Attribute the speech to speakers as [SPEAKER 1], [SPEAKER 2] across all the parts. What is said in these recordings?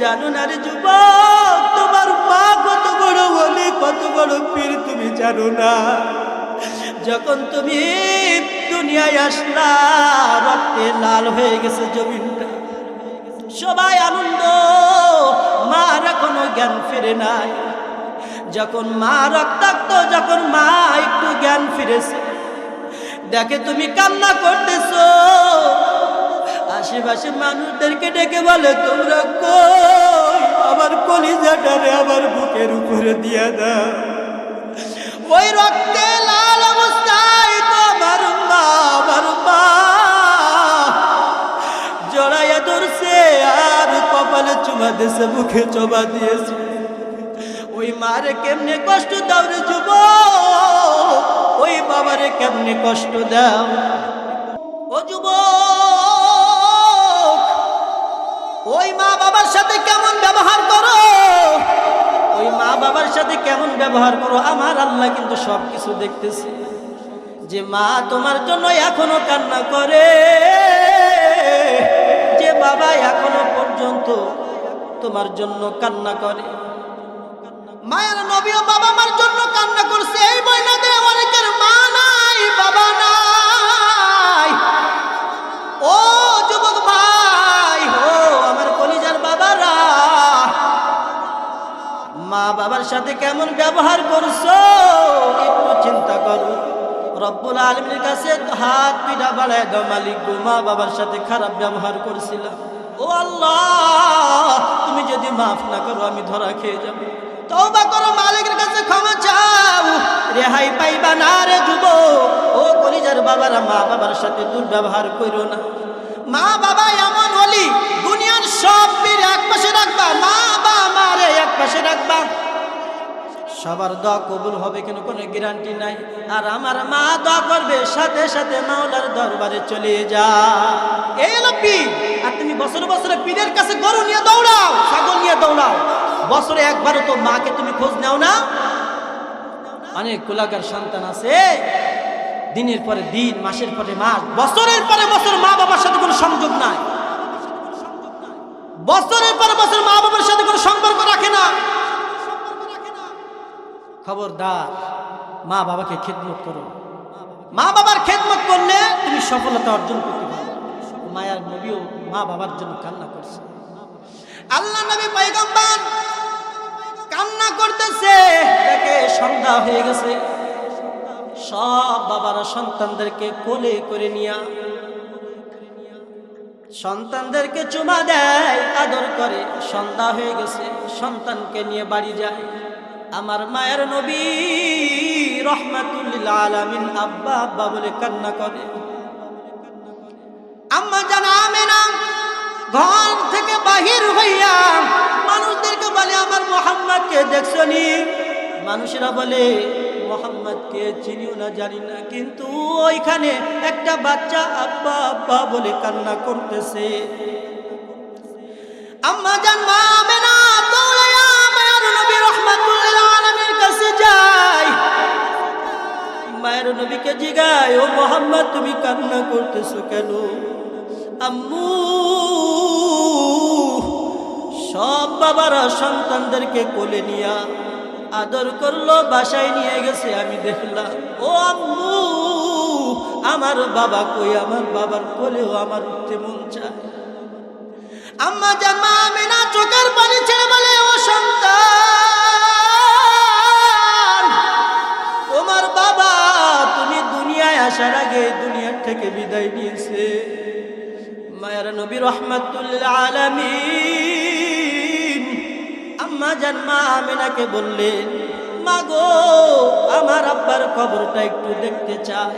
[SPEAKER 1] জানো না রে যুবক, তোমার মা কত বড় বলি কত বড় পীর তুমি জানো না। যখন তুমি দুনিয়ায় আসলা, রক্তে লাল হয়ে গেছে জমিনটা। সবাই আনন্দ, মার এখনও জ্ঞান ফিরে নাই। যখন মা রক্তাক্ত, যখন মা একটু জ্ঞান ফিরেছে। দেখে তুমি কান্না করতেছো আশেপাশে মানুষদেরকে ডেকে বলে, তোমরা কই? আমার কলিজাটারে আমার বুকের উপরে দিয়া দাও। ওই রক্তে লাল অবস্থায় তো আমার মা আমার মা। জড়াইয়া ধরছে আর কপালে চুমা দিয়েছে, মুখে চোবা দিয়েছে। ওই মারে কেমনে কষ্ট দাও রে যুব ওই বাবারে কেমনে কষ্ট দাও? ও যুব ওই মা বাবার সাথে কেমন ব্যবহার করো? ওই মা বাবার সাথে কেমন ব্যবহার করো? আমার আল্লাহ কিন্তু সব কিছু দেখতেছে। যে মা তোমার জন্য এখনও কান্না করে, যে বাবা এখনও পর্যন্ত তোমার জন্য কান্না করে। মায়ের নবীও বাবা মার জন্য কান্না করছে। এই বইনাতে অনেকের মা নাই, বাবা বাবার সাথে কেমন ব্যবহার করছ? একটু চিন্তা করো। রব্বুল আলমীর কাছে হাত পিঠা বাড়ায় দাও, মালিক মা বাবার সাথে খারাপ ব্যবহার করছিলাম। ও আল্লাহ, তুমি যদি মাফ না করো, আমি ধরা খেয়ে যাব। তওবা করো, মালিকের কাছে ক্ষমা চাও। রেহাই পাইবা না রে যুব ও কলিজার বাবারা, মা বাবার সাথে দুর্ব্যবহার করো না। মা বাবা এমন হলি দুনিয়ার সব পীর এক পাশে রাখবা। মা বা মারে এক পাশে রাখবা। সবার দোয়া কবুল হবে কেন কোনো গ্যারান্টি নাই। আর আমার মা দোয়া করবে, সাথে সাথে মাওলার দরবারে চলে যা। এই হলো আর তুমি বছরে বছরে পীরের কাছে গরু নিয়ে দৌড়াও, ছাগল নিয়ে দৌড়াও। বছরে একবারও তো মাকে তুমি খোঁজ নাও না। অনেক কুলাকার সন্তান আছে। দিনের পরে দিন, মাসের পরে মাস, বছরের পরে বছর মা বাবার সাথে কোনো সংযোগ নাই। বছরের পরে বছর মা বাবার সাথে কোনো সম্পর্ক খবরদার। মা বাবাকে খেদমত করো। মা বাবার খেদমত করলে তুমি সফলতা অর্জন করতে পারো। মায়ার নবীও মা বাবার জন্য কান্না করছে। আল্লাহ নবী পয়গম্বর কান্না করতেছে। দেখে সন্ধ্যা হয়ে গেছে। সব বাবারা সন্তানদেরকে কোলে করে নিয়া সন্তানদেরকে চুমা দেয়, আদর করে। সন্ধ্যা হয়ে গেছে, সন্তানকে নিয়ে বাড়ি যায়। আমার মায়ের নবী রহমাতুল্লিল আলামিন আব্বা আব্বা বলে কান্না করে। আম্মা জানা আমেনা, ঘর থেকে বাহির হইয়া মানুষদেরকে বলে, আমার মোহাম্মদকে দেখছনি মানুষেরা বলে, মোহাম্মদকে চিনিও না, জানি না। কিন্তু ওইখানে একটা বাচ্চা আব্বা আব্বা বলে কান্না করতেছে। আম্মা জান মা মায়ের নবীকে জিগায়, ও মোহাম্মদ, তুমি কান্না করতেছো কেন? আম্মু, সব বাবারা সন্তানদেরকে কোলে নিয়া আদর করল, বাসায় নিয়ে গেছে, আমি দেখলাম, ও আম্মু, আমার বাবা কই? আমার বাবার কোলেও আমার উঠতে মন চায়। আম্মা জামা আমিনা চোখের পানি ছেড়ে বলে, ও সন্তান থেকে বিদায় নিয়েছে। মায়ের নবী রহমাতুল্লাহ আলামিন আম্মা জান মা আমিনাকে বললেন, মা গো, আমার আব্বার কবরটা একটু দেখতে চাই।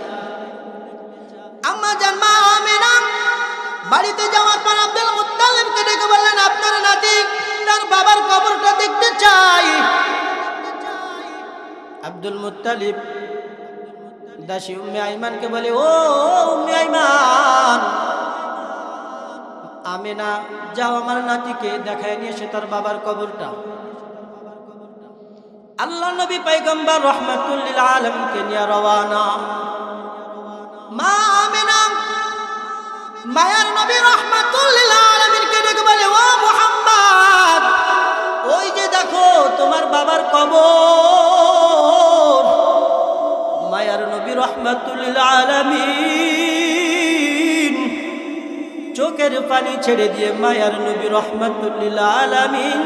[SPEAKER 1] আম্মা জান মা আমিনা বাড়িতে যাওয়ার পর আব্দুল মুত্তালিবকে ডেকে বললেন, আপনার নাতি তার বাবার কবরটা দেখতে চাই। আব্দুল মুত্তালিব দাসী উম্মে আইমানকে বলে, ও উম্মে আইমান, আমেনা, যাও আমার নাতিকে দেখায় নিয়ে এসে তার বাবার কবরটা। আল্লাহ নবী পাইগম্বর রহমাতুল্লিল আলমকে নিয়ে রওয়ানা। মা আমেনা, মায়ার নবী রহমাতুল্লিল আলমিনকে ডেকে বলে, ও মুহাম্মদ পানি ছেড়ে দিয়ে মায়ার নবী রহমাতুল্লিল আলামিন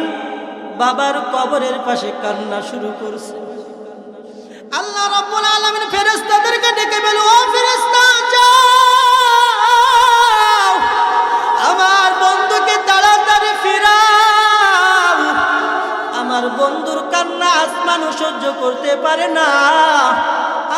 [SPEAKER 1] বাবার কবরের পাশে কান্না শুরু করছে। আল্লাহ রাব্বুল আলামিন ফেরেশতাদেরকে ডেকে বলে, ও ফেরেশতা, যাও। আমার বন্ধুকে তাড়াতাড়ি ফিরাও। আমার বন্ধুর কান্না আসমানও সহ্য করতে পারে না।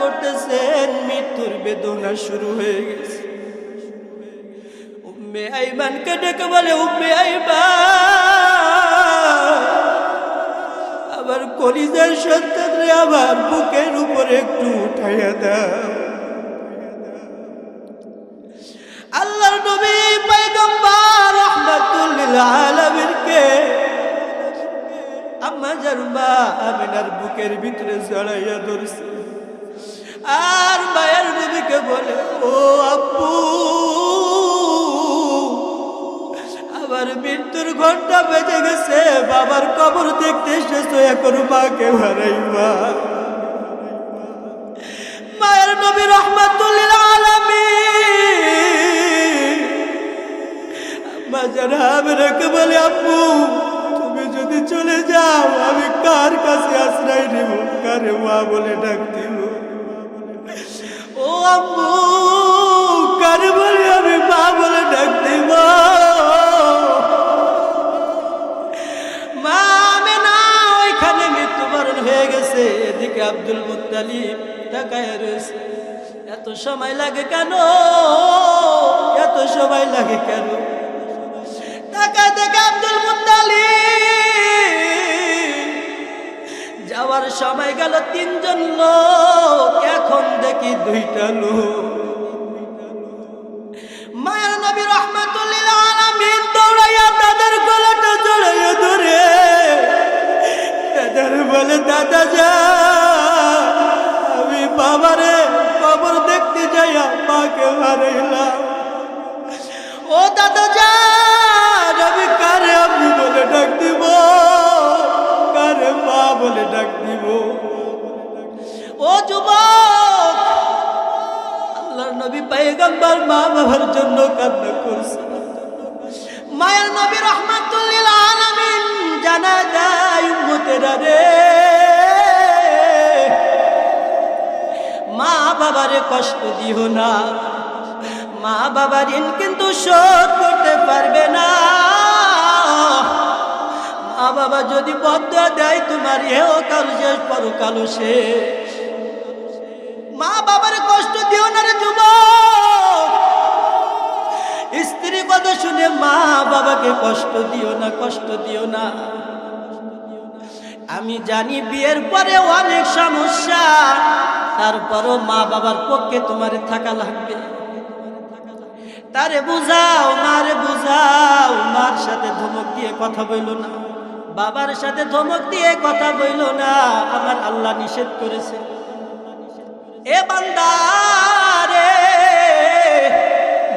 [SPEAKER 1] করতেছেন মৃত্যুর বেদনা শুরু হয়ে গেছে ডেকে বলে আবার কলিজার সন্তান আবার বুকের উপরে একটু উঠাইয়া দাও আল্লাহর নবী পয়গম্বর রহমাতুল্লিল আলামিনকে আম্মা জারমা আমিনার বুকের ভিতরে জড়াইয়া ধরছে। আর মায়ের নবীকে বলে, ও আব্বু আবার মৃত্যুর ঘণ্টা বেজে গেছে, বাবার কবর দেখতে এসেছ, এখন মাকে হারাইবা। মায়ের নবী রহমাতুল্লিল যারা আমি রেখে বলে যদি চলে যাও, আমি কার কাছে আশ্রয় নিব? কারে মা বলে ডাক দিব? ও আম্মু, কারে বলে আমি মা বলে ডাক দিব? হয়ে গেছে। এদিকে আব্দুল মুত্তালিব তাকায় রয়েছে। এত সময় লাগে কেন? এত সময় লাগে কেন? তাকায় দেখে আব্দুল যাওয়ার সময় গেল তিনজন লোক। এখন দেখি দুইটা লোক। মায়ের নবী রহমাতুল্লিল আলামিন দৌড়াইয়া তাদের গলাটা জড়াইয়া ধরে। তাদের বলে, দাদা যা নবী মা বাবার জন্য কান্না করছে। মায়ের নবী রহমাতুল্লিল আলামিন জানা যায় রে মা বাবারে কষ্ট দিও না। মা বাবার ঋণ কিন্তু শোধ করতে পারবে না। মা বাবা যদি বদ্ধ দেয় তোমার এও কালো শেষ পরকালো শেষ শুনে মা, বাবাকে কষ্ট দিও না, কষ্ট দিও না। আমি জানি বিয়ের পরে অনেক সমস্যা, তারপরও মা বাবার পক্ষে তোমার থাকা লাগবে। তারে বুঝাও, মারে বুঝাও, মার সাথে ধমক দিয়ে কথা বইল না, বাবার সাথে ধমক দিয়ে কথা বইল না, আমার আল্লাহ নিষেধ করেছে। এ বান্দারে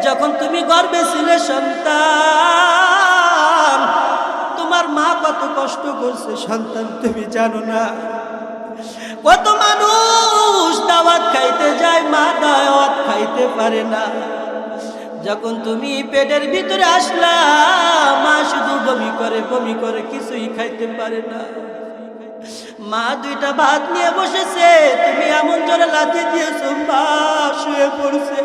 [SPEAKER 1] যখন তুমি গর্বে ছিলে সন্তান, তোমার মা কত কষ্ট করছে সন্তান, তুমি জানো না। কত মানুষ দাওয়াত খাইতে যায়, মা দাওয়াত খাইতে পারে না। যখন তুমি পেটের ভিতরে আসলা, মা শুধু বমি করে বমি করে, কিছুই খাইতে পারে না। মা দুইটা ভাত নিয়ে বসেছে, তুমি এমন জোরে লাথি দিয়েছ, মা শুয়ে পড়ছে।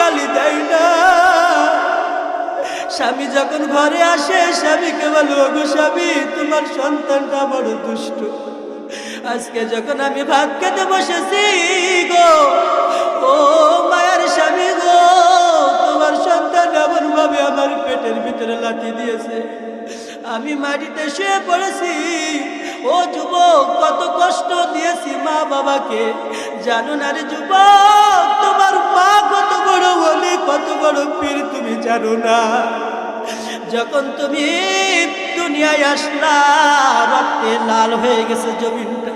[SPEAKER 1] গালি দেয় না। স্বামী যখন ঘরে আসে, স্বামীকে বলো গো স্বামী, তোমার সন্তানটা বড় দুষ্ট। আজকে যখন আমি ভাত খেতে বসেছি গো, ও মায়ের স্বামী গো, তোমার সন্তান এমন ভাবে আমার পেটের ভিতরে লাথি দিয়েছে। আমি মাটিতে শুয়ে পড়েছি। ও যুবক, কত কষ্ট দিয়েছি মা বাবাকে জানো না রে যুবক বলি কত বড় পীর তুমি জানো না। যখন তুমি দুনিয়ায় আসলা, রক্তে লাল হয়ে গেছে জমিনটা।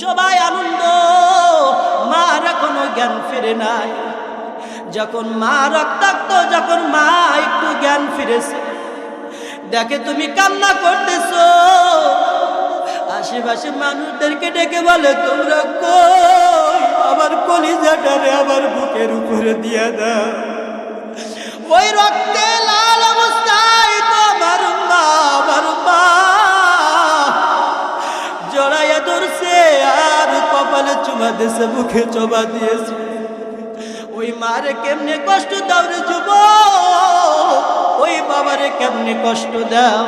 [SPEAKER 1] সবাই আনন্দ, মার এখনও জ্ঞান ফিরে নাই। যখন মা রক্তাক্ত, যখন মা একটু জ্ঞান ফিরেছে। দেখে তুমি কান্না করতেছো। আশেপাশে মানুষদেরকে ডেকে বলে, তোমরা কই? আমার কলিজাটারে আমার বুকের উপরে দিয়া দাও। ওই রক্তে লাল অবস্থায় তো আমার মা জড়াইয়া ধরছে আর কপালে চুমা দিয়েছে, মুখে চোবা দিয়েছে। ওই মারে কেমনে কষ্ট দাও রে যুব ওই বাবারে কেমনে কষ্ট দাও?